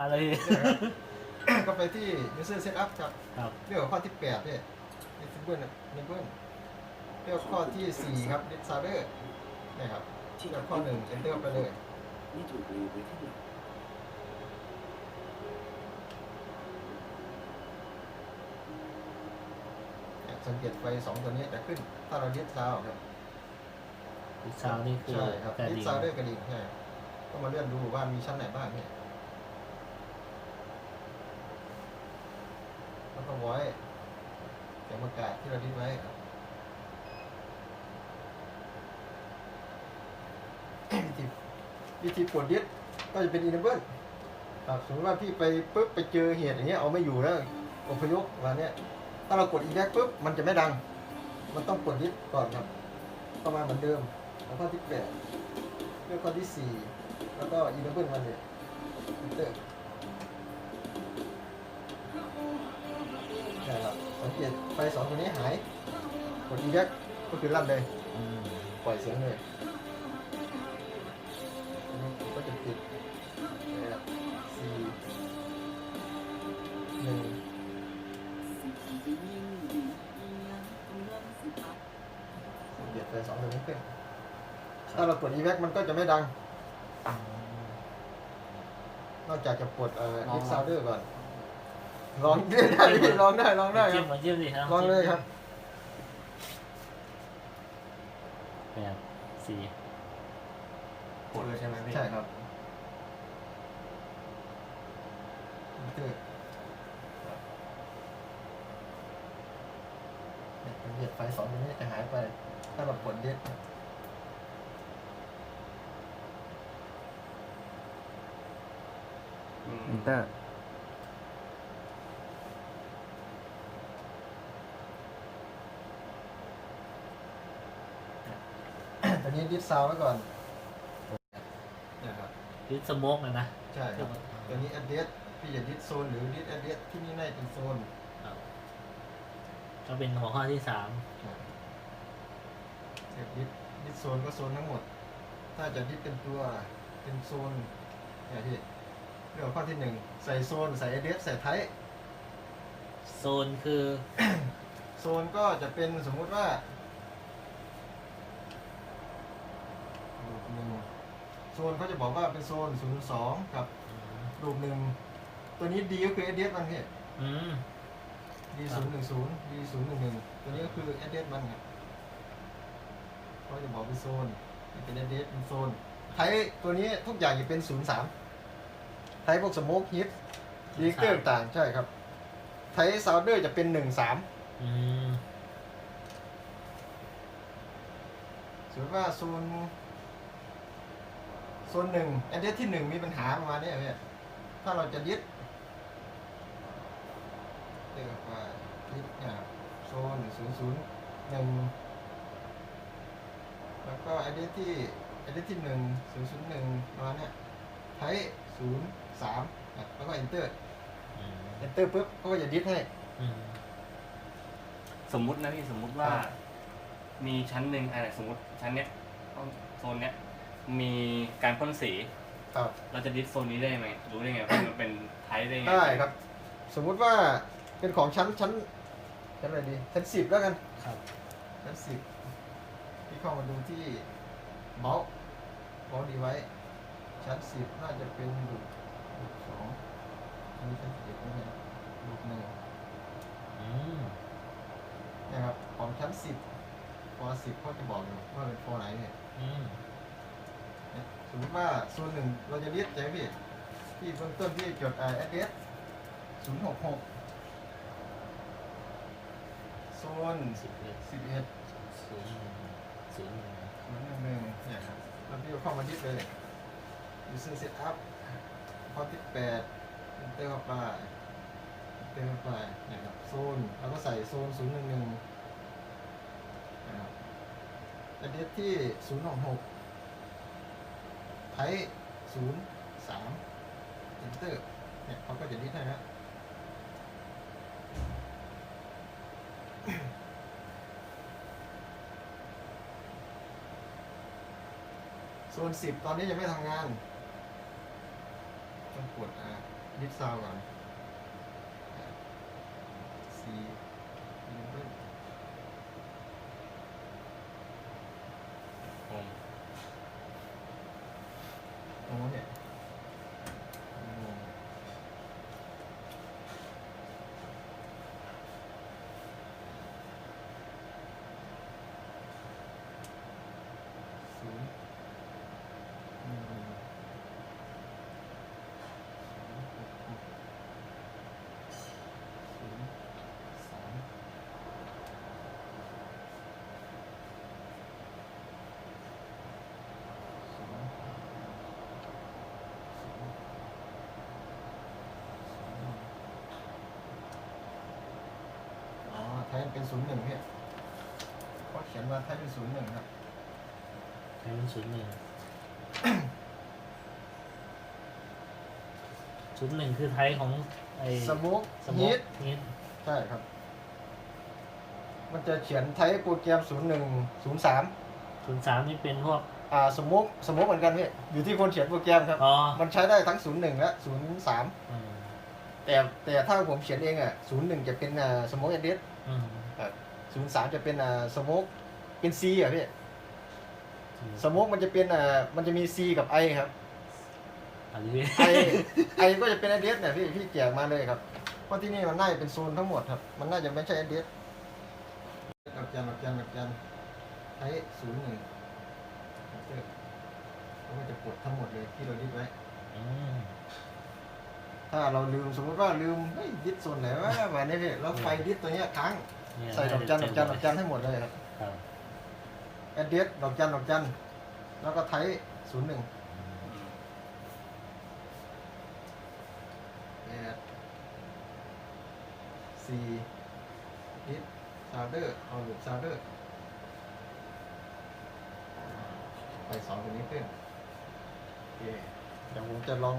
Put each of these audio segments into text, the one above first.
อะไร ก็ไปที่ user setup ครับครับเลือกข้อที่8เนี่ย disable enable เลือกข้อที่4ครับ disorder เนี่ยครับเลือกข้อ1 enter ไปเลย นี่ถูกลืมไว้ที่ไหนเนี่ยสังเกตไฟ2ตัวนี้จะขึ้น ถ้าเรา dis sound ครับดิซาวนี่คือใช่ครับกระ dis ดิ่ง sounder กระดิ่งใช่ครับก็มาเลื่อนดูว่ามีชั้นไหนบ้างเนี่ย แล้วก็ voice เสียงประกาศที่เราดิสไว้วิธีวิธีปลดดิสก็จะเป็น enable ครับสมมติว่าพี่ไปปุ๊บไปเจอเหตุอย่างเงี้ยเอาไม่อยู่แล้วอพยพมาเนี้ยถ้าเรากด eject ปุ๊บมันจะไม่ดัง มันต้องปลดดิสก่อนครับประมาณเหมือนเดิมแล้วข้อที่แปดเลือกข้อที่สี่แล้วก็ enable มันเนี่ย enter ใช่ สังเกตไฟสองตัวนี้หายกด eject ก็คือลั่นเลยอืมปล่อยเสียงเลยอันนี้ก็จะปิดนะครับสี่หนึ่งเดียดไปสองตัวนี้ขึ้นถ้าเรากด e-vac มันก็จะไม่ดัง นอกจากจะปลดเอ่อ X Sounder ก่อน ลองได้ได้พี่ลองได้ลองได้คจิ้รัมบมาจิ้มดิครับลองเลยครับแปดสี่กดเลยใช่ไหมพี่ใช่ครับคือเนี่ยมันเหยียดไฟสองตัวนี้จะหายไป ถ้าเรากดเด็ดอืมอินเตอร์ ตัวนี้ดิสซาวไว้ก่อนนะครับดิสโมกนะนะใช่ครับตัวนี้ a d d r e s พี่จะดิสโซนหรือดิส a d d r e s ที่นี่น่าจะเป็นโซนครับก็เป็นหัวข้อที่สามเสร็จดิสดิสโซนก็โซนทั้งหมด ถ้าจะดิสเป็นตัวเป็นโซนเนี่ยพี่เรื่องข้อที่หนึ่งใส่โซน ใส่ a d d r e s ใส่ไทป์โซนคือ โซนก็จะเป็นสมมุติว่ารูปหนึ่ง โซนเขาจะบอกว่าเป็นโซน 02 กับรูปหนึ่งตัวนี้ D ก็คือ address มันพี่อืม D 0 1 0 D 0 1 1ตัวนี้ก็คือ address มันครับเขาจะบอกเป็นโซนนี่เป็น address เป็นโซนไทป์ตัวนี้ทุกอย่างจะเป็น 03ไทป์พวกสโมกฮิตดีเกอร์ต่างๆใช่ครับ ไทป์ซาวเดอร์จะเป็น 13 อืม สมมติว่าโซน โซนหนึ่งแอดเดสที่หนึ่งมีปัญหาประมาณเนี้ยเนี่ยถ้าเราจะดิสเรียกว่าดิสเนี่ยโซนศูนย์ศูนย์หนึ่งแล้วก็แอดเดสที่แอดเดสที่หนึ่งศูนย์ศูนย์หนึ่งประมาณเนี้ยไทศูนย์สามแล้วก็ enter อืม enter ปุ๊บเขาก็จะดิสให้อืมสมมุตินะพี่สมมุติว่าครับมีชั้นหนึ่งอะไรสมมุติชั้นเนี้ยห้องโซนเนี้ย มีการพ่นสี ครับเราจะดิสโซนนี้ได้ไหมรู้ได้ไงว่ามันเป็นไทป์ได้ไงได้ครับ สมมุติว่าเป็นของชั้นชั้นชั้นอะไรดีชั้นสิบแล้วกันครับ ชั้นสิบที่เข้ามาดูที่เมาส์เมาส์ดีไว้ ชั้นสิบน่าจะเป็นลูกลูกสองอันนี้ชั้นสิบนี่นะลูกหนึ่งอืมนะครับของชั้นสิบปสิบเขาจะบอกอยู่ว่าเป็นโฟไหนเนี่ย อืมเนี่ย สมมติว่าโซนหนึ่งเราจะเรียกใช่ไหมพี่ที่เบื้องต้นที่จดไอเอสเอสศูนย์หกหกโซนสิบเอ็ดสิบเอ็ดศูนย์หนึ่งศูนย์หนึ่งศูนย์หนึ่งหนึ่งเนี่ยครับแล้วพี่ก็เข้ามาดิสเลย user setup ข้อที่แปด enter เข้าไป enter เข้าไปเนี่ยครับโซนเราก็ใส่โซนศูนย์หนึ่งหนึ่งนะครับ address ที่ศูนย์หกหก ไทศูนย์สามเอนเตอร์เนี่ยเขาก็จะดิสให้นะโซนสิบตอนนี้ยังไม่ทำงาน ต้องกดอะดิสซาวก่อนสี่เลเวล ผม โอ้เนี่ยงงศูนย์หนึ่งศูนย์หกหกศูนย์สามศูนย์ศูนย์อ๋อไทยมัน เป็นศูนย์หนึ่งพี่เขาเขียนว่าไทยเป็นศูนย์หนึ่งครับใช้เป็นศูนย์หนึ่งศูนย์หนึ่งคือไทยของไอ้สมุกสมุฮิกตฮิตใช่ครับ มันจะเขียนไทยโปรแกรมศูนย์หนึ่งศูนย์สามศูนย์สามนี่เป็นพวก อ่าสมุกสมุกเหมือนกันพี่ อยู่ที่คนเขียนโปรแกรมครับ อ๋อมันใช้ได้ทั้งศูนย์หนึ่งและศูนย์สามอืมแต่แต่ถ้าผมเขียนเองอะศูนย์หนึ่งจะเป็นอ่าสมุกเอเดสอืม ศูนย์สามจะเป็นอ่าสมุกเป็นซีอะพี่สมุกมันจะเป็นอ่ามันจะมีซีกับไอครับอันนี้ไอไอก็จะเป็นเอเดสเนี่ยพี่พี่แจกมาเลยครับเพราะที่นี่มันน่าจะเป็นโซนทั้งหมดครับ มันน่าจะไม่ใช่เอเดสกับจันกับจันกับจันไอศูนย์หนึ่งเราก็จะกดทั้งหมดเลยที่เราดิสไว้อืมถ้าเราลืมสมมติว่าลืมเฮ้ยดิสโซนไหนวะแบบนี้พี่เราไฟดิสตัวเนี้ยค้างเนี่ย ใส่ดอกจันดอกจันดอกจันให้หมดเลยครับครับแอดเดสดอกจันดอกจันแล้วก็ไทยศูนย์หนึ่งอืมแอดซีดิสซาวเดอร์เอาหลุดซาวเดอร์ไปสองตัวนี้ขึ้นโอเคเดี๋ยวผมจะลอง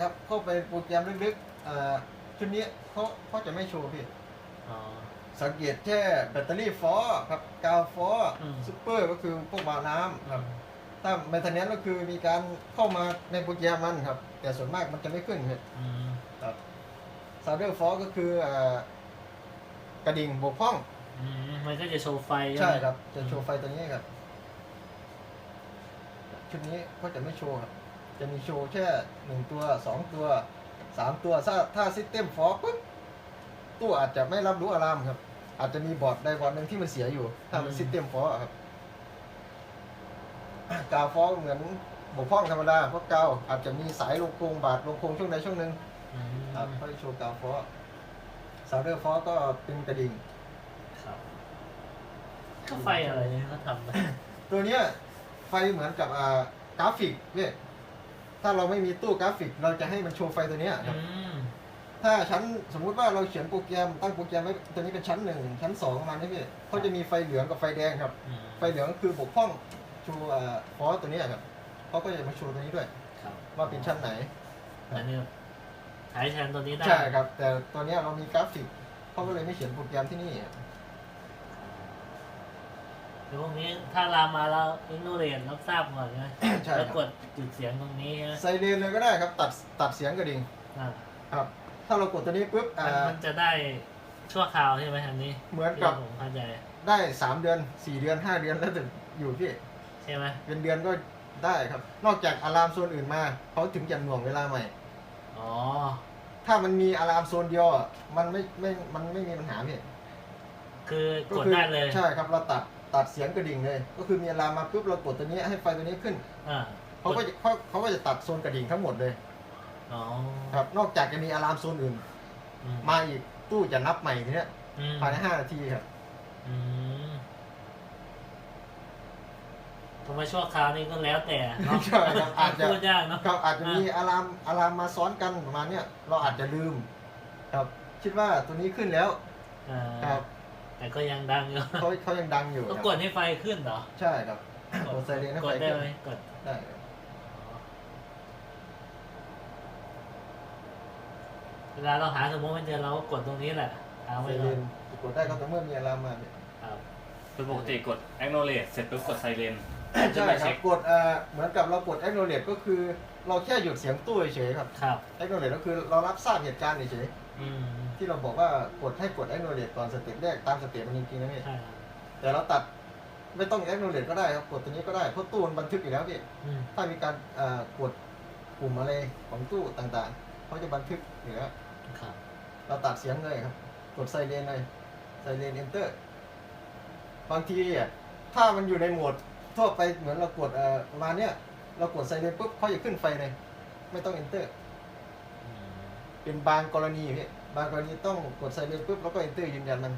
ครับเข้าไปโปรแกรมลึกๆอ่าชุดนี้เขาเขาจะไม่โชว์พี่อ๋อ สังเกตแค่แบตเตอรี่ฟอร์ครับกาวฟอร์อืม ซูเปอร์ก็คือพวกวาล์วน้ำครับถ้าเมนเทนเนนก็คือมีการเข้ามาในโปรแกรมมันครับ แต่ส่วนมากมันจะไม่ขึ้นครับอืมซาเดอร์ฟอร์ก็คืออ่ากระดิ่งบกพร่อง อืมมันก็จะโชว์ไฟใช่ไหมครับ จะโชว์ไฟตัวนี้ครับ ชุดนี้ก็จะไม่โชว์ครับ จะมีโชว์แค่หนึ่งตัวสองตัวสามตัว ถ้าถ้าซิสเต็มฟอร์ปุ๊บตู้อาจจะไม่รับรู้อะลามครับ อาจจะมีบอร์ดใดบอร์ดหนึ่งที่มันเสียอยู่ ถ้ามันซิสเต็มฟอร์ครับกาวฟอร์เหมือนบกพร่องธรรมดาเพราะกาวอาจจะมีสายลงโครงบาดลงโครงช่วงใดช่วงหนึ่งอืมครับก็จะโชว์กาวฟอร์ซาวเดอร์ฟอร์ก็เป็นกระดิ่งครับก็ไฟอะไรเนี่ยเขาทำไปตัวเนี้ยไฟเหมือนกับอ่ากราฟิกเนี่ยถ้าเราไม่มีตู้กราฟิก เราจะให้มันโชว์ไฟตัวเนี้ยครับอืม ถ้าชั้นสมมุติว่าเราเขียนโปรแกรมตั้งโปรแกรมไว้ตัวนี้เป็นชั้นหนึ่งชั้นสองประมาณนี้พี่เขาจะมีไฟเหลืองกับไฟแดงครับ อืมไฟเหลืองก็คือบกพร่องโชว์อ่าฟอสตัวเนี้ยครับเขาก็จะมาโชว์ตัวนี้ด้วย ครับว่าเป็นชั้นไหน อันนี้ใช้แทนตัวนี้ได้ใช่ครับ แต่ตัวเนี้ยเรามีกราฟิกเขาก็เลยไม่เขียนโปรแกรมที่นี่เดี๋ยวพวกนี้ถ้าลามมาแล้วอินโนเรนรับทราบก่อนใช่ไหมใช่แล้วคกรับดจุดเสียงตรงนี้ใช่ไหมไซเรนเลยก็ได้ครับ ตัดตัดเสียงกระดิ่งอ่าครับ ถ้าเรากดตัวนี้ปุ๊บอ่ามันมันจะได้ชั่วคราวใช่ไหมอันนี้เหมือนกับที่ผมเข้าใจได้สามเดือนสี่เดือนห้าเดือนแล้วแต่อยู่พี่ใช่ไหมเป็นเดือนก็ได้ครับ นอกจากอะลามโซนอื่นมาเขาถึงจะหน่วงเวลาใหม่อ๋อถ้ามันมีอะลามโซนเดียวอะมันไม่ไม่มันไม่มีปัญหาพี่คือก็กดคืได้เลยใช่ครับเราตัดตัดเสียงกระดิ่งเลย ก็คือมีอะลามมาปุ๊บเรากดตัวนี้ให้ไฟตัวนี้ขึ้นอ่าเขาก็จะเขาเขาก็จะตัดโซนกระดิ่งทั้งหมดเลย อ๋อครับ นอกจากจะมีอะลามโซนอื่น อืมาอีกตู้จะนับใหม่ทีเนี้ยอืมภายในห้านาทีครับ อืมผมว่าชั่วคราวนี้ก็แล้วแต่เนาะใช่ครับอาจจะ พูดยากเนาะครับอาจจะมีอะลามอะลามมาซ้อนกันประมาณเนี้ยเราอาจจะลืม ครับ คิดว่าตัวนี้ขึ้นแล้ว อ่าครับแต่ก็ยังดังอยู่เขาเขายังดังอยู่ต้องครับกดให้ไฟขึ้นเหรอใช่ครับกดไซเรนให้กไฟดได้ขึ้นไหมกดได้ครับ เวลาเราหาสมมติไม่เจอเราก็กดตรงนี้แหละหาไซไว้เรก่อนนกดได้ก็แต่อเมื่อมีอะลามมาเนี่ยครับคือปกติกด acknowledge เสร็จปุ๊บกด silent ใช่ครับกดเอ่อเหมือนกับเรากด acknowledge ก็คือ เราแค่หยุดเสียงตู้เฉยๆครับ ครับ acknowledge ก็คือเรารับทราบเหตุการณ์เฉยอืมๆที่เราบอกว่ากดให้กด acknowledge ก่อนสเต็ปแรกตามสเต็ปมันจริงๆนะพี่ใช่ครับแต่เราตัดไม่ต้อง acknowledge ก็ได้ครับกดตัวนี้ก็ได้เพราะตู้มันบันทึกอยู่แล้วพี่อืมถ้ามีการเอ่อกดปุ่มอะไรของตู้ต่างๆเขาจะบันทึกอยู่แล้ว ครับ เราตัดเสียงเลยครับ กดไซเรนเลยไซเรน enter บางทีอะถ้ามันอยู่ในโหมดทั่วไปเหมือนเรากดเอ่อประมาณเนี้ยเรากดไซเรนปุ๊บเขาจะขึ้นไฟเลย ไม่ต้อง enter อืมเป็นบางกรณีพี่บางกรณีต้องกดไซเรนปุ๊บแล้วก็ enter ยืนยันมัน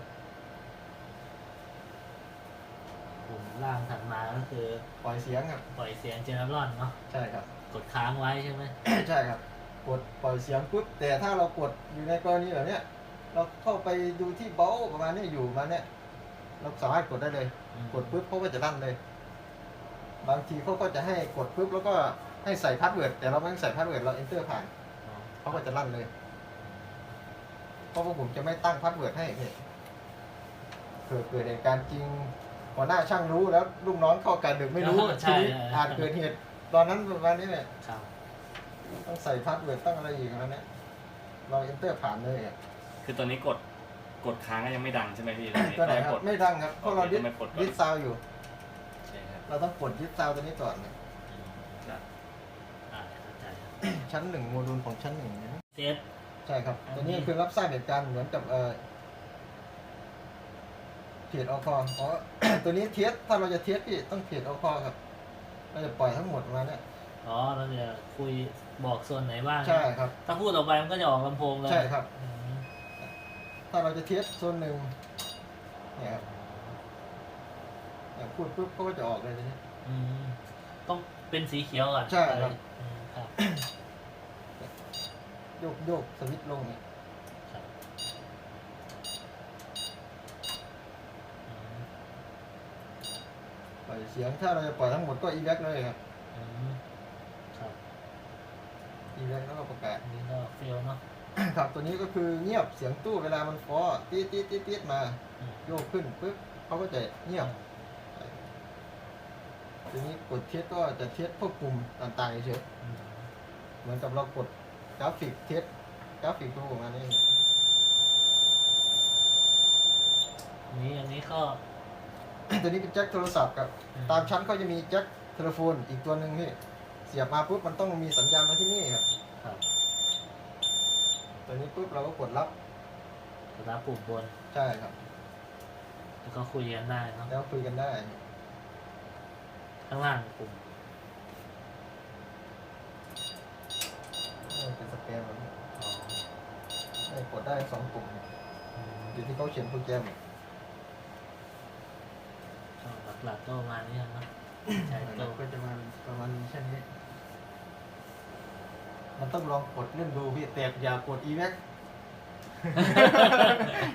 ปุ่มล่างถัดมาก็คือปล่อยเสียงครับปล่อยเสียงเจเนอรอนเนาะใช่ครับ กดค้างไว้ใช่ไหม ใช่ครับ กดปล่อยเสียงปุ๊บแต่ถ้าเรากดอยู่ในกรณีแบบเนี้ยเราเข้าไปดูที่เบลประมาณเนี้ยอยู่ประมาณเนี้ยเราสามารถกดได้เลยอืมกดปุ๊บเขาก็จะลั่นเลย บางทีเขาก็จะให้กดปุ๊บแล้วก็ให้ใส่พาสเวิร์ดแต่เราไม่ต้องใส่พาสเวิร์ดเรา enter ผ่านอ๋อเขาก็จะลั่นเลยเพราะว่าผมจะไม่ตั้งพาสเวิร์ดให้พี่เกิดเกิดเหตุการณ์จริงหัวหน้าช่างรู้แล้วลูกน้องเข้าการดึกไม่รู้ทีนี้อาจเกิดเหตุตอนนั้นประมาณนี้แหละครับ ต้องใส่พาสเวิร์ดตั้งอะไรอีกแล้วเนี่ยเรา enter ผ่านเลยอะคือตัวนี้กดกดค้างก็ยังไม่ดังใช่ไหมพี่ตัวไหนครับกด ไม่ดังครับเพราะเราดิสต้องไปกดก่อนดิสซาวอยู่ ใช่ครับเราต้องกดดิสซาวตัวนี้ก่อนเนี่ยอืมครับอ่าเข้าใจครับชั้นหนึ่งโมดูลของชั้นหนึ่งนะเซตใช่ครับอันนี้ตัวนี้คือรับทราบเหตุการณ์เหมือนกับเอ่อเพจอคออ๋อ ตัวนี้เทสถ้าเราจะเทสพี่ต้องเพจอคอครับเราจะปล่อยทั้งหมดมาเนี่ย อ๋อเราจะคุย บอกส่วนไหนบ้างใช่ครับ ถ้าพูดออกไปมันก็จะออกลำโพงเลยใช่ครับ อืมถ้าเราจะเทสโซนหนึ่งเนี่ยครับเนี่ยพูดปุ๊บเขาก็จะออกเลยทีนี้ อืมต้องเป็นสีเขียวก่อนใช่ครับ อืมครับ โยกโยกสวิตช์ลงเนี่ยครับอืมปล่อยเสียงถ้าเราจะปล่อยทั้งหมดก็อีแบ็กเลยครับ อืมครับ อีแบ็กแล้วก็ประกาศอันนี้ก็เฟลเนาะครับตัวนี้ก็คือเงียบเสียงตู้เวลามันฟอตีดตีดตีดตีดมาอืมโยกขึ้นปุ๊บเขาก็จะเงียบทีนี้กดเทสก็จะเทสพวกกลุ่มต่างๆเฉยอืมๆเหมือนกับเรากดกราฟิกเทสกราฟิกดูประมาณนี้อันนี้อันนี้ก็ตัวนี้เป็นแจ็คโทรศัพท์ครับอืมตามชั้นเขาจะมีแจ็คโทรโฟนอีกตัวหนึ่งที่เสียบมาปุ๊บมันต้องมีสัญญาณมาที่นี่ครับ ครับ ตัวนี้ปุ๊บเราก็กดรับกดรับปุ่มบน ใช่ครับ แล้วก็คุยกันได้เนาะแล้วคุยกันได้ ข้างล่างปุ่มเออเป็นสแกนแบบนี้อ๋อได้กดได้สองปุ่มอืมอยู่ที่เขาเขียนโปรแกรมก็หลักๆก็ประมาณนี้เนาะใช้เราตัวก็จะมาประมาณเช่นนี้ มันต้องลองกดเล่นดูพี่แต่อย่ากด e v a c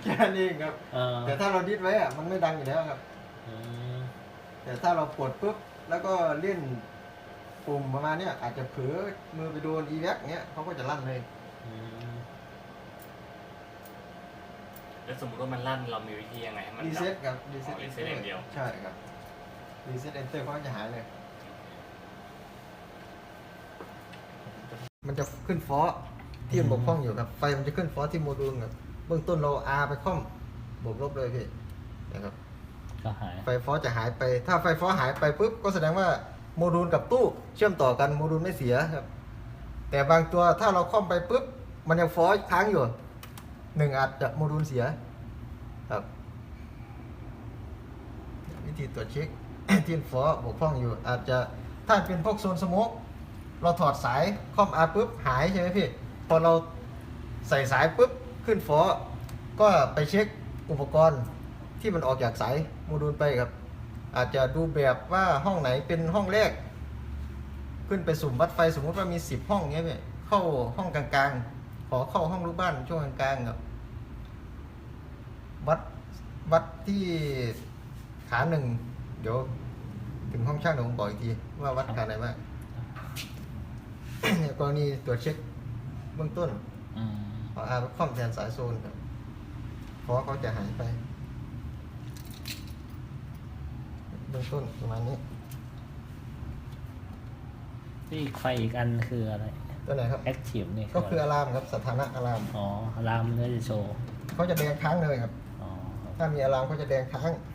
แค่นั้นเองครับ เออแต่ถ้าเราดิสไว้อะมันไม่ดังอยู่แล้วครับ อืมแต่ถ้าเรากดปุ๊บแล้วก็เล่นปุ่มประมาณเนี้ยอาจจะเผลอมือไปโดน e v a c เนี้ยเขาก็จะลั่นเลย อืมแล้วสมมติว่ามันลั่นเรามีวิธียังไงให้มันรีดัเซ็ตบครับรีเซ็ตอ๋อ reset อย่างเดียว ใช่ครับรีเซ็ตเอนเตอร์เขาก็จะหายเลย มันจะขึ้นฟอสที่มันบกพร่องอยู่ครับ ไฟมันจะขึ้นฟอสที่โมดูลครับเบื้องต้นเรา R ไปคล่อมบวกลบเลยพี่นะครับก็หาย ไฟฟอสจะหายไป ถ้าไฟฟอสหายไปปุ๊บก็แสดงว่าโมดูลกับตู้เชื่อมต่อกันโมดูลไม่เสียครับ แต่บางตัวถ้าเราคล่อมไปปุ๊บมันยังฟอสค้างอยู่หนึ่งอาจจะโมดูลเสียครับ วิธีตรวจเช็ค ที่ฟอสบกพร่องอยู่ อาจจะถ้าเป็นพวกโซนสโมก เราถอดสายคอมอาปุ๊บหายใช่ไหมพี่ พอเราใส่สายปุ๊บขึ้นฟอสก็ไปเช็คอุปกรณ์ที่มันออกจากสายโมดูลไปครับ อาจจะดูแบบว่าห้องไหนเป็นห้องแรก ขึ้นไปสุ่มวัดไฟสมมติว่ามีสิบห้องเงี้ยพี่เข้าห้องกลางๆ ขอเข้าห้องรูปบ้านช่วงกลางๆครับ วัดวัดที่ขาหนึ่งเดี๋ยวถึงห้องช่างเดี๋ยวผมบอกอีกทีว่าวัดขาไหนบ้าง กรณีตรวจเช็คเบื้องต้นอืมขออาคอมแทนสายโซนครับเพราะว่าเขาจะหายไป เบื้องต้นประมาณนี้ที่ไฟอีกอันคืออะไรตัวไหนครับ active นี่ก็คืออะอะไรลามครับสถานะอะลาม อ๋ออะลามมันก็จะโชว์เขาจะแดงค้างเลยครับ อ๋อครับถ้ามีอะลามเขาจะแดงค้างอ